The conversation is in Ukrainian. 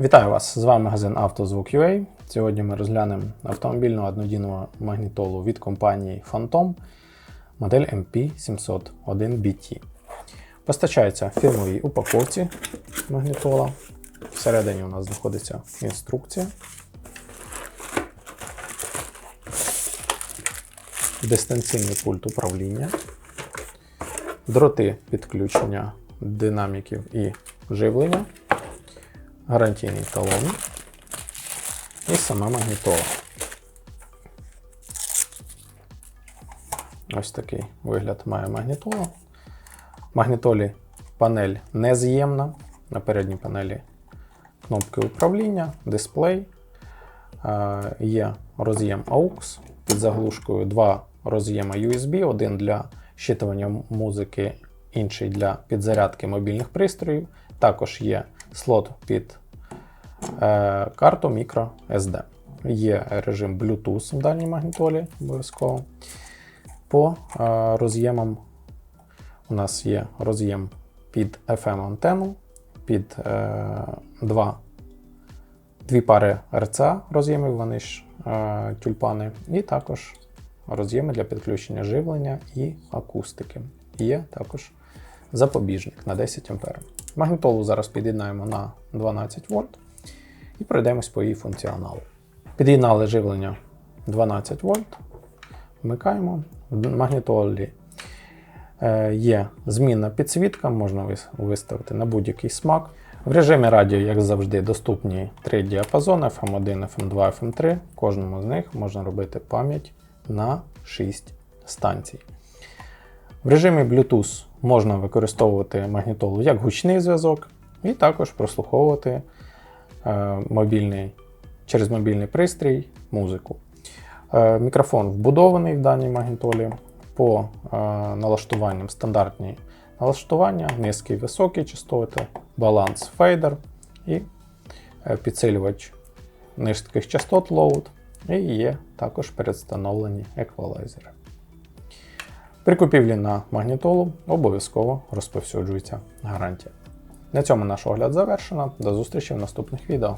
Вітаю вас! З вами магазин «Автозвук.UA». Сьогодні ми розглянемо автомобільну однодійну магнітолу від компанії Phantom модель MP701BT. Постачається в фірмовій упаковці магнітола. Всередині у нас знаходиться інструкція. Дистанційний пульт управління, дроти підключення динаміків і живлення, гарантійний талон і сама магнітола. Ось такий вигляд має магнітола. В магнітолі панель нез'ємна. На передній панелі кнопки управління, дисплей. Е, Є роз'єм AUX під заглушкою, два роз'єми USB, один для щитування музики, інший для підзарядки мобільних пристроїв. Також є слот під е, карту microSD. Є режим Bluetooth в дальній магнітолі обов'язково. По е, роз'ємам у нас є роз'єм під FM антенну, під е, два, дві пари RCA роз'ємів, вони ж е, тюльпани, і також роз'єми для підключення живлення і акустики. Є також запобіжник на 10 А. Магнітолу зараз під'єднаємо на 12 вольт і пройдемось по її функціоналу. Під'єднали живлення 12 вольт. Вмикаємо. В магнітолі е, є змінна підсвітка, можна виставити на будь-який смак. В режимі радіо, як завжди, доступні три діапазони FM1, FM2, FM3. В кожному з них можна робити пам'ять на 6 станцій. В режимі Bluetooth можна використовувати магнітолу як гучний зв'язок, і також прослуховувати е, мобільний, через мобільний пристрій музику. Е, Мікрофон вбудований в даній магнітолі. По е, налаштуванням стандартні налаштування, низькі високі частоти, баланс фейдер і е, підсилювач низьких частот load, і є також передстановлені еквалайзери. При купівлі на магнітолу обов'язково розповсюджується гарантія. На цьому наш огляд завершено. До зустрічі в наступних відео.